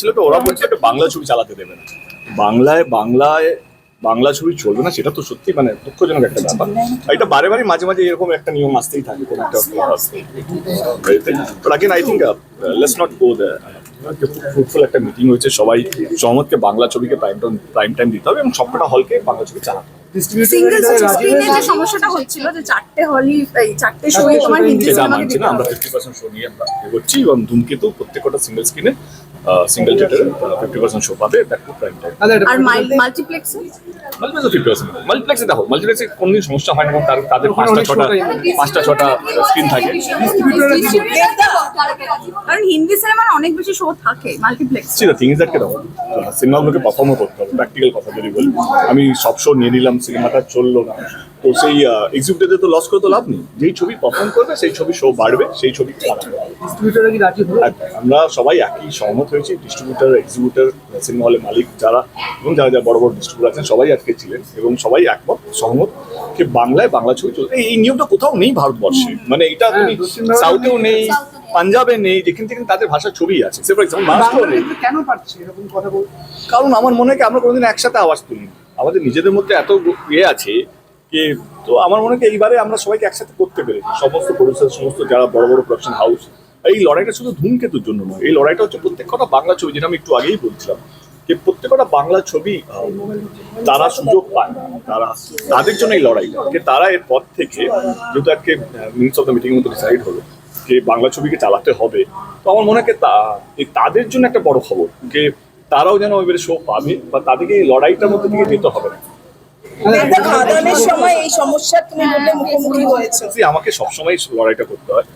ছিল তো ওরা বলছিল যে বাংলা ছবি চালাতে দেবে না। বাংলায় বাংলায় বাংলা ছবি চলবে না সেটা তো সত্যি মানে দুঃখজনক একটা ব্যাপার। এটা বারে বারে মাঝে মাঝে এরকম একটা নিয়ম আসতেই থাকে কোনো একটা but again I think let's not go fruitful একটা মিটিং হয়েছে সবাই সহমতকে বাংলা ছবিকে প্রাইম টাইম প্রাইম টাইম দিতে হবে এবং সবকটা হলকে বাংলা ছবি চালাতে হবে। সিঙ্গেল স্ক্রিনে যে সমস্যাটা হচ্ছিল যে চারটে হলই চারটে শোয়ে তোমার হিন্দি আমরা ফিফটি পার্সেন্ট শো নিয়ে আমরা এগোচ্ছি এবং ধূমকেতু প্রত্যেকটা সিঙ্গেল স্ক্রিনে সিঙ্গেল থিয়েটারে ফিফটি পার্সেন্ট শো পাবে দ্যাট প্রাইম টাইম আর মাল্টিপ্লেক্সে মাল্টিপ্লেক্সে ফিফটি পার্সেন্ট মাল্টিপ্লেক্সে দেখো মাল্টিপ্লেক্সে কোনোদিন সমস্যা হয় না কারণ তাদের পাঁচটা ছটা পাঁচটা ছটা স্ক্রিন থাকে। কারণ হিন্দি সিনেমার অনেক বেশি শো থাকে মাল্টিপ্লেক্স থিং ইজ দেখো সিনেমাগুলোকে পারফর্মও করতে হবে প্র্যাকটিক্যাল কথা যদি বলি। আমি সব শো নিয়ে নিলাম সিনেমাটা চলল না। তো সেই এক্সিকিউটিভে তো লস করে তো লাভ নেই। যেই ছবি পারফর্ম করবে সেই ছবি শো বাড়বে সেই ছবি খারাপ হবে। ডিস্ট্রিবিউটররা কি রাজি হলো? আর আমরা সবাই একই সহমত হয়েছি ডিস্ট্রিবিউটার এক্সিবিউটার সিনেমা হলের মালিক যারা এবং যারা যারা বড় বড় ডিস্ট্রিবিউটার আছেন সবাই আজকে ছিলেন এবং সবাই একমত সহমত যে বাংলায় বাংলা ছবি চলছে। এই নিয়মটা কোথাও নেই ভারতবর্ষে। মানে এটা তুমি সাউথেও নেই পাঞ্জাবে নেই যেখানে যেখানে তাদের ভাষার ছবি আছে। সে ফর এক্সাম্পল মহারাষ্ট্রেও নেই। কেন পারছে? এরকম কথা বল কারণ আমার মনে হয় আমরা কোনোদিন একসাথে আওয়াজ তুলি আমাদের নিজেদের মধ্যে এত ইয়ে আছে যে তো আমার মনে হয় এইবারে আমরা সবাইকে একসাথে করতে পেরেছি। সমস্ত প্রডিউসার সমস্ত যারা বড় বড় প্রোডাকশন হাউস এই লড়াইটা শুধু ধূমকেতুর জন্য নয়, এই লড়াইটা হচ্ছে প্রত্যেক কটা বাংলা ছবি, যেটা আমি একটু আগেই বলছিলাম, যে প্রত্যেকটা বাংলা ছবি তারা সুযোগ পায় তারা তাদের জন্য এই লড়াই যে তারা এর পর থেকে যেহেতু আজকে মিনিটস অফ দ্য মিটিং মতো ডিসাইড হলো যে বাংলা ছবিকে চালাতে হবে, তো আমার মনে হয় তাদের জন্য একটা বড় খবর, যে তারাও যেন এবারে শো পাবে, বা তাদেরকে এই লড়াইটার মধ্যে থেকে যেতে হবে না। সময় এই তুমি বললে মুখোমুখি হয়েছে। আমাকে সবসময় লড়াইটা করতে হয়।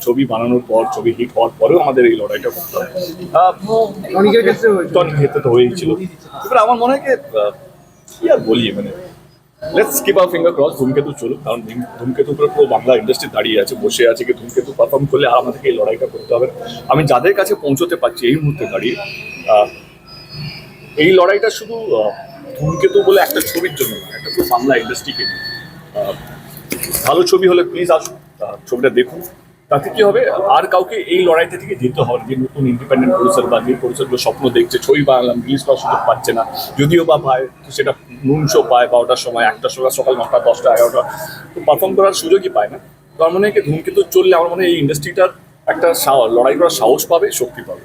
ছবি বানানোর পর ছবি হিট হওয়ার পরেও আমাদের এই লড়াইটা করতে হয়। আহ, ক্ষেত্রে টনিক ক্ষেত্রে তো হয়েই ছিল। এবার আমার মনে হয় কি কি আর বলি মানে let's keep our finger cross Dhumketu চলুক কারণ ধূম- ধূমকেতু উপরে পুরো বাংলা ইন্ডাস্ট্রি দাঁড়িয়ে আছে বসে আছে কি ধূমকেতু পারফর্ম করলে আর আমাদেরকে এই লড়াইটা করতে হবে। আমি যাদের কাছে পৌঁছতে পারছি এই মুহূর্তে দাঁড়িয়ে এই লড়াইটা শুধু ধূমকেতু বলে একটা ছবির জন্য না একটা পুরো বাংলা ইন্ডাস্ট্রিকে ভালো ছবি হলে প্লিজ আসুন ছবিটা দেখুন। তাতে কি হবে, আর কাউকে এই লড়াইটা থেকে যেতে হবে যে নতুন ইন্ডিপেন্ডেন্ট প্রডিউসার বা যে প্রডিউসারগুলো স্বপ্ন দেখছে, ছবি বানালাম রিলিজ করার সুযোগ পাচ্ছে না, যদিও বা পায় সেটা নুন শো পায় বারোটার সময়, একটার সময়, সকাল নটা, দশটা, এগারোটা, তো পারফর্ম করার সুযোগই পায় না। তো আমার মনে হয় ধূমকেতু চললে আমার মনে হয় এই ইন্ডাস্ট্রিটার একটা লড়াই করার সাহস পাবে, শক্তি পাবে।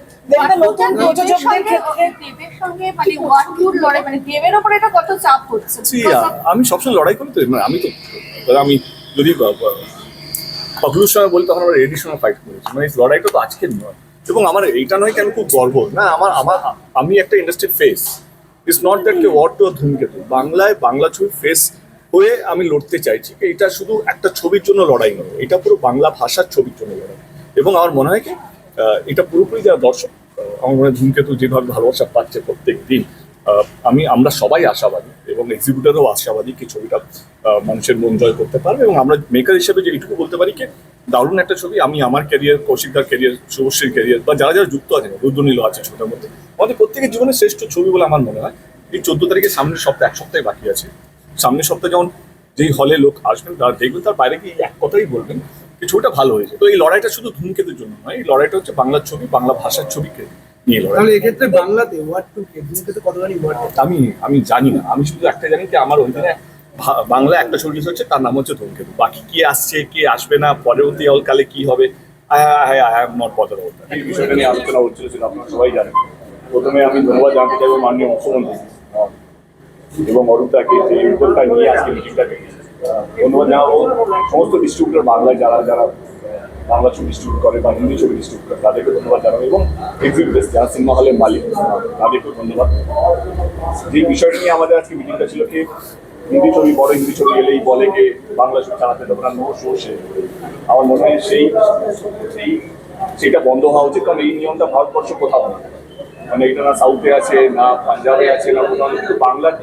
নতুন প্রযোজকদের ক্ষেত্রে দেবের সঙ্গে মানে ওয়ান টুর লড়াই মানে দেবের ওপর এটা কত চাপ হচ্ছে আমি সবসময় লড়াই করি তো মানে আমি তো আমি যদি পাবলুর সঙ্গে বলি তখন আমরা রেডির সঙ্গে ফাইট করেছি। মানে লড়াইটা তো আজকের নয়। এবং আমার এইটা নয় কি আমি খুব গর্ব। না আমার আমার আমি একটা ইন্ডাস্ট্রির ফেস ইটস নট দ্যাট কে ওয়ার্ড টু ধূমকেতু। বাংলায় বাংলা ছবি ফেস হয়ে আমি লড়তে চাইছি। এটা শুধু একটা ছবির জন্য লড়াই নয় এটা পুরো বাংলা ভাষার ছবির জন্য লড়াই। এবং আমার মনে হয় কি এটা পুরোপুরি যারা দর্শক আমার মনে হয় ধূমকেতু যেভাবে ভালোবাসা পাচ্ছে প্রত্যেক দিন আমি, আমরা সবাই আশাবাদী এবং এক্সিকিউটারও আশাবাদী কি ছবিটা মানুষের মন জয় করতে পারবে এবং আমরা মেকার হিসেবে যে এইটুকু বলতে পারি কি, দারুণ একটা ছবি, আমি আমার ক্যারিয়ার কৌশিকদার ক্যারিয়ার শুভশ্রীর ক্যারিয়ার বা যারা যারা যুক্ত আছেন রুদ্রনীল আছে ছবিটার মধ্যে, আমাদের প্রত্যেকের জীবনের শ্রেষ্ঠ ছবি বলে আমার মনে হয়। এই চোদ্দ তারিখে সামনের সপ্তাহে, এক সপ্তাহে বাকি আছে। সামনের সপ্তাহে যেমন যেই হলে লোক আসবেন, তারা দেখবেন, তার বাইরে কি এক কথাই বলবেন যে ছবিটা ভালো হয়েছে। তো এই লড়াইটা শুধু ধূমকেতুর জন্য নয় এই লড়াইটা হচ্ছে বাংলার ছবি বাংলা ভাষার ছবিকে নিয়ে লড়াই। তাহলে এক্ষেত্রে বাংলাতে ওয়ার্ড টু কে দুটো কতখানি ওয়ার্ড আমি আমি জানি না। আমি শুধু একটা জানি যে আমার ওই দিনে ভা- বাংলা একটা ছবি হচ্ছে তার নাম হচ্ছে ধূমকেতু। বাকি কি আসছে কি আসবে না পরবর্তী কালে কি হবে আই এম নট বদার এই বিষয়টা নিয়ে আলোচনা হচ্ছিল সেটা আপনারা সবাই জানেন। প্রথমে আমি ধন্যবাদ জানাতে চাইব মাননীয় মুখ্যমন্ত্রী। এবং অরূপদাকে যে উদ্যোগটা নিয়ে আজকে মিটিংটাকে ধন্যবাদ জানাব সমস্ত ডিস্ট্রিবিউটর বাংলায় যারা যারা বাংলা ছবি ডিস্ট্রিবিউট করে বা হিন্দি ছবি ডিস্ট্রিবিউট করে, তাদেরকে ধন্যবাদ জানাব এবং এক্সিবিটার্স যারা সিনেমা হলের মালিক, তাদেরকেও ধন্যবাদ। যে বিষয়টা নিয়ে আমাদের আজকে মিটিংটা ছিল কি, হিন্দি ছবি বড় হিন্দি ছবি এলেই বলে যে বাংলা ছবি চালাতে দেবো না নো শো সে। আমার মনে হয় সেই সেই সেটা বন্ধ হওয়া উচিত, কারণ এই নিয়মটা ভারতবর্ষ কোথাও নেই। মানে এটা না সাউথে আছে, না পাঞ্জাবে আছে, না কোথাও বাংলার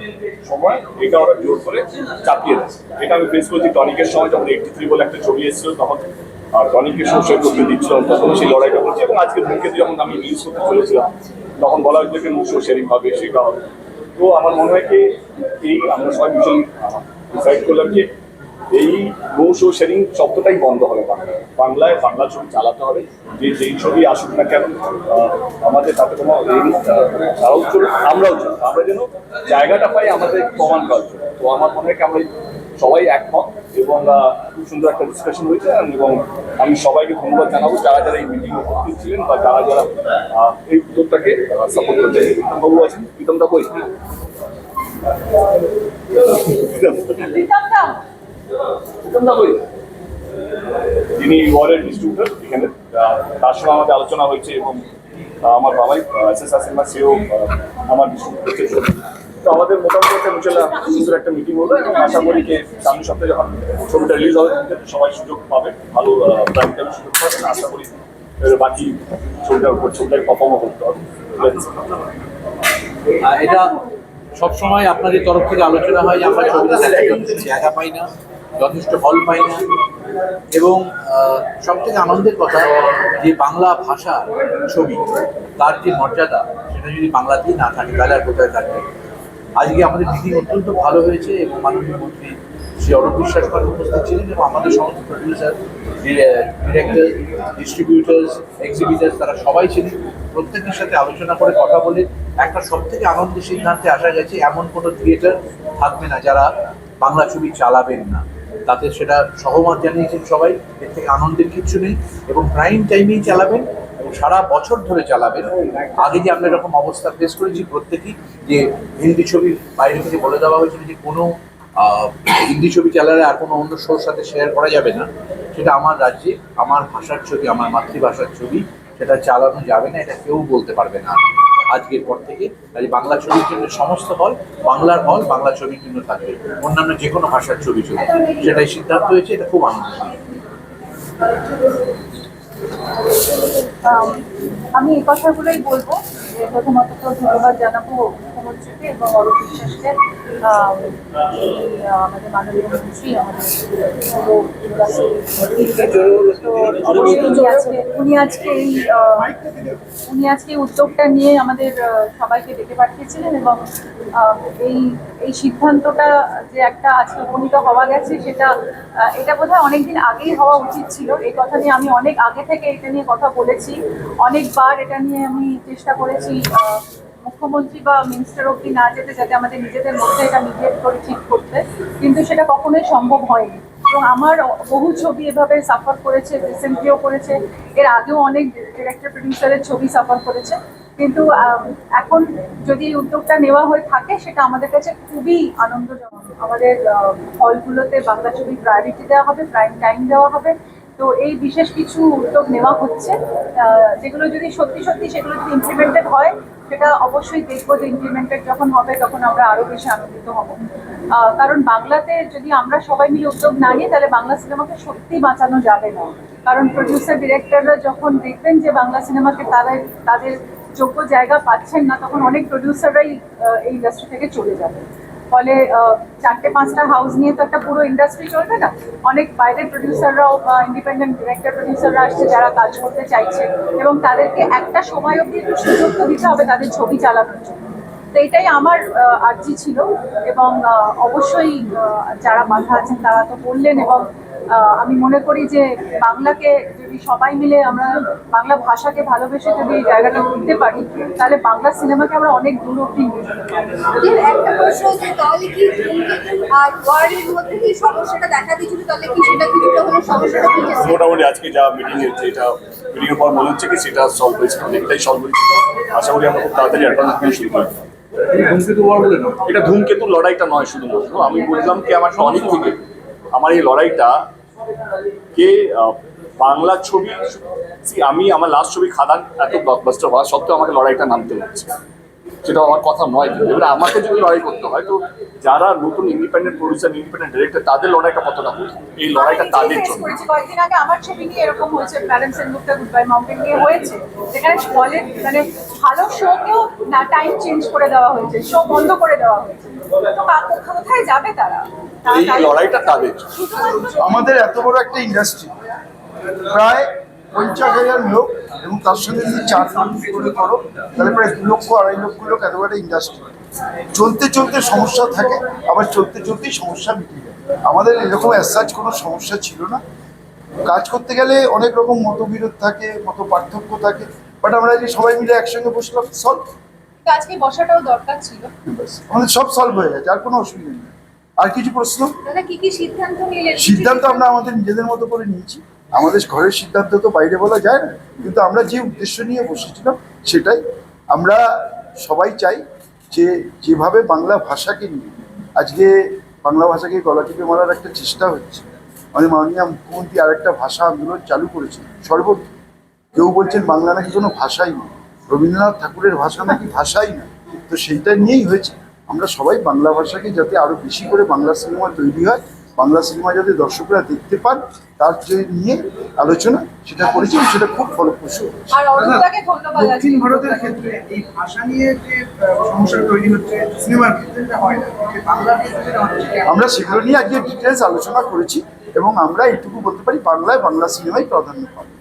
সময়, এটা ওরা জোর করে চাপিয়ে দেয়। এটা আমি ফেস করছি টনিকের সময়, যখন এইটটি থ্রি বলে একটা ছবি এসেছিল, তখন, আর টনিকের শোষে করতে দিচ্ছিল তখন সেই লড়াইটা করছে এবং আজকে ধূমকেতু যখন আমি নিউজ করতে চলেছিলাম, তখন বলা হয়েছিল যে মুখ শেয়ারিং হবে, সেটা হবে। তো আমার মনে হয় কি এই আমরা সবাই মিশন ডিসাইড করলাম যে এই নো শো শেয়ারিং শব্দটাই বন্ধ হবে বাংলায়। বাংলায় বাংলা ছবি চালাতে হবে। যে যেই ছবি আসুক না কেন আমাদের তাতে কোনো তারাও চলুক, আমরাও চলুক। আমরা যেন জায়গাটা পাই, আমাদের প্রমাণ করার জন্য। তো আমার মনে হয় আমরা সবাই একমত এবং খুব সুন্দর একটা ডিসকাশন হয়েছে এবং আমি সবাইকে ধন্যবাদ জানাব যারা যারা এই মিটিং উপস্থিত ছিলেন বা যারা যারা এই উদ্যোগটাকে সাপোর্ট করতে প্রীতমবাবু আছেন? প্রীতমদা প্রীতমদা কই? যিনি ওয়ার্ডের ডিস্ট্রিবিউটর এখানে তার সঙ্গে আমাদের আলোচনা হয়েছে এবং আমার বাবাই এস এস আসিমা সেও আমার ডিস্ট্রিবিউটর তো আমাদের মোটামুটি একটা মুচেলা সুন্দর একটা মিটিং হলো এবং আশা করি যে সামনের সপ্তাহে যখন ছবিটা রিলিজ হবে সবাই সুযোগ পাবে ভালো প্রাইম সুযোগ পাবে। আশা করি বাকি ছবিটার উপর ছবিটাকে পারফর্মও করতে হবে। এটা সবসময় আপনাদের তরফ থেকে আলোচনা হয় যে আমরা ছবিটা জায়গা পাই না। যথেষ্ট হল পাই না। এবং সব থেকে আনন্দের কথা, যে বাংলা ভাষা ছবি, তার যে মর্যাদা, সেটা যদি বাংলাতেই না থাকে, তাহলে আর কোথায় থাকবে? আজকে আমাদের মিটিং অত্যন্ত ভালো হয়েছে এবং মাননীয় মন্ত্রী শ্রী অরূপ বিশ্বাস করে উপস্থিত ছিলেন এবং আমাদের সমস্ত প্রডিউসার ডিরেক্টর ডিস্ট্রিবিউটার্স এক্সিবিটার্স তারা সবাই ছিলেন। প্রত্যেকের সাথে আলোচনা করে কথা বলে একটা সব থেকে আনন্দের সিদ্ধান্তে আসা গেছে, এমন কোনো থিয়েটার থাকবে না যারা বাংলা ছবি চালাবেন না। তাতে সেটা সহমত জানিয়েছেন সবাই। এর থেকে আনন্দের কিছু নেই এবং প্রাইম টাইমেই চালাবেন এবং সারা বছর ধরে চালাবেন। আগে যে আমরা এরকম অবস্থা ফেস করেছি, প্রত্যেকেই যে হিন্দি ছবির বাইরে থেকে বলে দেওয়া হয়েছিল যে কোনো হিন্দি ছবি চালালে আর কোনো অন্য শোর সাথে শেয়ার করা যাবে না। সেটা আমার রাজ্যে, আমার ভাষার ছবি, আমার মাতৃভাষার ছবি, সেটা চালানো যাবে না, এটা কেউ বলতে পারবে না। আজকের পর থেকে। তাই বাংলা ছবির জন্য সমস্ত হল বাংলার হল বাংলা ছবির জন্য থাকবে। অন্যান্য যে কোনো ভাষার ছবি চলবে সেটাই সিদ্ধান্ত হয়েছে এটা খুব আনন্দ আম, আমি এই কথাগুলোই বলব। প্রথমত তো ধন্যবাদ জানাব মুখ্যমন্ত্রীকে এবং অরূপ বিশ্বাসকে আমাদের মাননীয় মন্ত্রী, আমাদের উনি আজকে এই উনি আজকে উদ্যোগটা নিয়ে আমাদের সবাইকে ডেকে পাঠিয়েছিলেন এবং এই এই সিদ্ধান্তটা যে একটা আজকে উপনীত হওয়া গেছে, সেটা এটা বোধহয় অনেকদিন আগেই হওয়া উচিত ছিল। এই কথা নিয়ে আমি অনেক আগে থেকে এটা নিয়ে কথা বলেছি। অনেকবার এটা নিয়ে আমি চেষ্টা করেছি মুখ্যমন্ত্রী বা মিনিস্টার অব্দি না যেতে যাতে আমাদের নিজেদের মধ্যে এটা মিডিয়েট করে ঠিক করতে, কিন্তু সেটা কখনোই সম্ভব হয়নি। এবং আমার বহু ছবি এভাবে সাফার করেছে রিসেন্টলিও করেছে। এর আগেও অনেক ডিরেক্টর প্রডিউসারের ছবি সাফার করেছে। কিন্তু এখন যদি এই উদ্যোগটা নেওয়া হয়ে থাকে, সেটা আমাদের কাছে খুবই আনন্দজনক। আমাদের হলগুলোতে বাংলা ছবি প্রায়োরিটি দেওয়া হবে প্রাইম টাইম দেওয়া হবে। তো এই বিশেষ কিছু উদ্যোগ নেওয়া হচ্ছে। যেগুলো যদি সত্যি সত্যি সেগুলো যদি ইমপ্লিমেন্টেড হয়, সেটা অবশ্যই দেখব যে ইমপ্লিমেন্টেড যখন হবে তখন আমরা আরও বেশি আনন্দিত হব। কারণ বাংলাতে যদি আমরা সবাই মিলে উদ্যোগ না নিই, তাহলে বাংলা সিনেমাকে সত্যি বাঁচানো যাবে না। কারণ প্রডিউসার ডিরেক্টররা যখন দেখবেন যে বাংলা সিনেমাকে তাদের তাদের যোগ্য জায়গা পাচ্ছেন না, তখন অনেক প্রডিউসাররাই এই ইন্ডাস্ট্রি থেকে চলে যাবে। ফলে চারটে, পাঁচটা হাউস নিয়ে তো একটা পুরো ইন্ডাস্ট্রি চলবে না? অনেক বাইরের প্রডিউসাররাও বা ইন্ডিপেন্ডেন্ট ডিরেক্টর প্রডিউসাররা আসছে যারা কাজ করতে চাইছে এবং তাদেরকে একটা সময় অবধি একটু সুযোগ তো দিতে হবে তাদের ছবি চালানোর জন্য। তো এটাই আমার আর্জি ছিল এবং অবশ্যই যারা বাধা আছেন তারা তো বললেন এবং আমি মনে করি যে বাংলাকে যদি সবাই মিলে আমরা বাংলা ভাষাকে ভালোবেসে যদি এই জায়গাটা দিতে পারি তাহলে বাংলা সিনেমাকে আমরা অনেক দূর অব্দি নিয়ে যেতে পারি একটা প্রশ্ন হচ্ছে তাহলে কি আর ওয়ার্ল্ডের মধ্যে কি সমস্যাটা দেখা দিয়েছিল? তাহলে কি সেটা কিছুটা সমস্যাটা মিটেছে মোটামুটি আজকে যা মিটিং হচ্ছে এটা মিটিং এর পর মনে হচ্ছে কি সেটা সলভ হয়েছে অনেকটাই সলভ হয়েছে। আশা করি আমরা খুব তাড়াতাড়ি অ্যাডভান্স শুরু করব। এটা ধূমকেতু লড়াইটা নয় শুধুমাত্র আমি বললাম কি আমার অনেক থেকে আমার এই লড়াইটা কে বাংলা ছবি আমি আমার লাস্ট ছবি খাদান, এত ব্লকবাস্টার হওয়া সত্ত্বেও আমাকে লড়াইটা নামতে হচ্ছে। সেটা আমার কথা নয় কিন্তু। এবারে আমাকে যদি লড়াই করতে হয় তো যারা নতুন ইন্ডিপেন্ডেন্ট প্রডিউসার ইন্ডিপেন্ডেন্ট ডিরেক্টর তাদের লড়াইটা কতটা কঠিন এই লড়াইটা তাদের জন্য। কয়েকদিন আগে আমার ছবি নিয়ে এরকম হয়েছে প্যারেন্টস এন্ড মুক্তা গুড বাই মাউন্টেন নিয়ে হয়েছে। যেখানে বলে মানে ভালো শোকেও না টাইম চেঞ্জ করে দেওয়া হয়েছে শো বন্ধ করে দেওয়া হয়েছে। তো কোথায় যাবে তারা? তারা এই লড়াইটা তাদের আমাদের এত বড় একটা ইন্ডাস্ট্রি প্রায় পঞ্চাশ হাজার লোক এবং তার সঙ্গে যদি চার করে করো তাহলে প্রায় দু লক্ষ আড়াই লক্ষ লোক এত বড় ইন্ডাস্ট্রি চলতে চলতে সমস্যা থাকে আবার চলতে চলতেই সমস্যা মিটে যায় আমাদের এরকম অ্যাসাজ কোনো সমস্যা ছিল না। কাজ করতে গেলে অনেক রকম মতবিরোধ থাকে মত পার্থক্য থাকে বাট আমরা যে সবাই মিলে একসঙ্গে বসলাম সলভ আজকে বসাটাও দরকার ছিল। আমাদের সব সলভ হয়ে গেছে আর কোনো অসুবিধা নেই। আর কিছু প্রশ্ন? কি কি সিদ্ধান্ত নিলেন? সিদ্ধান্ত আমরা আমাদের নিজেদের মতো করে নিয়েছি। আমাদের ঘরের সিদ্ধান্ত তো বাইরে বলা যায় না, কিন্তু আমরা যে উদ্দেশ্য নিয়ে বসেছিলাম সেটাই। আমরা সবাই চাই যে যেভাবে বাংলা ভাষাকে নিয়ে, আজকে বাংলা ভাষাকে গলা টিপে মারার একটা চেষ্টা হচ্ছে মানে মাননীয় মুখ্যমন্ত্রী আরেকটা ভাষা আন্দোলন চালু করেছেন, সর্বত্র। কেউ বলছেন বাংলা নাকি কোনো ভাষাই না রবীন্দ্রনাথ ঠাকুরের ভাষা নাকি ভাষাই না তো সেইটা নিয়েই হয়েছে। আমরা সবাই বাংলা ভাষাকে যাতে আরও বেশি করে বাংলা সিনেমা তৈরি হয় বাংলা সিনেমা যাতে দর্শকরা দেখতে পান তার যে নিয়ে আলোচনা সেটা করেছি এবং সেটা খুব ফলপ্রসূ। দক্ষিণ ভারতের ক্ষেত্রে এই ভাষা নিয়ে যে সমস্যা তৈরি হচ্ছে সিনেমার ক্ষেত্রে হয় না। আমরা সেগুলো নিয়ে আজকে ডিটেলস আলোচনা করেছি এবং আমরা এইটুকু বলতে পারি বাংলায় বাংলা সিনেমাই প্রাধান্য পাবে।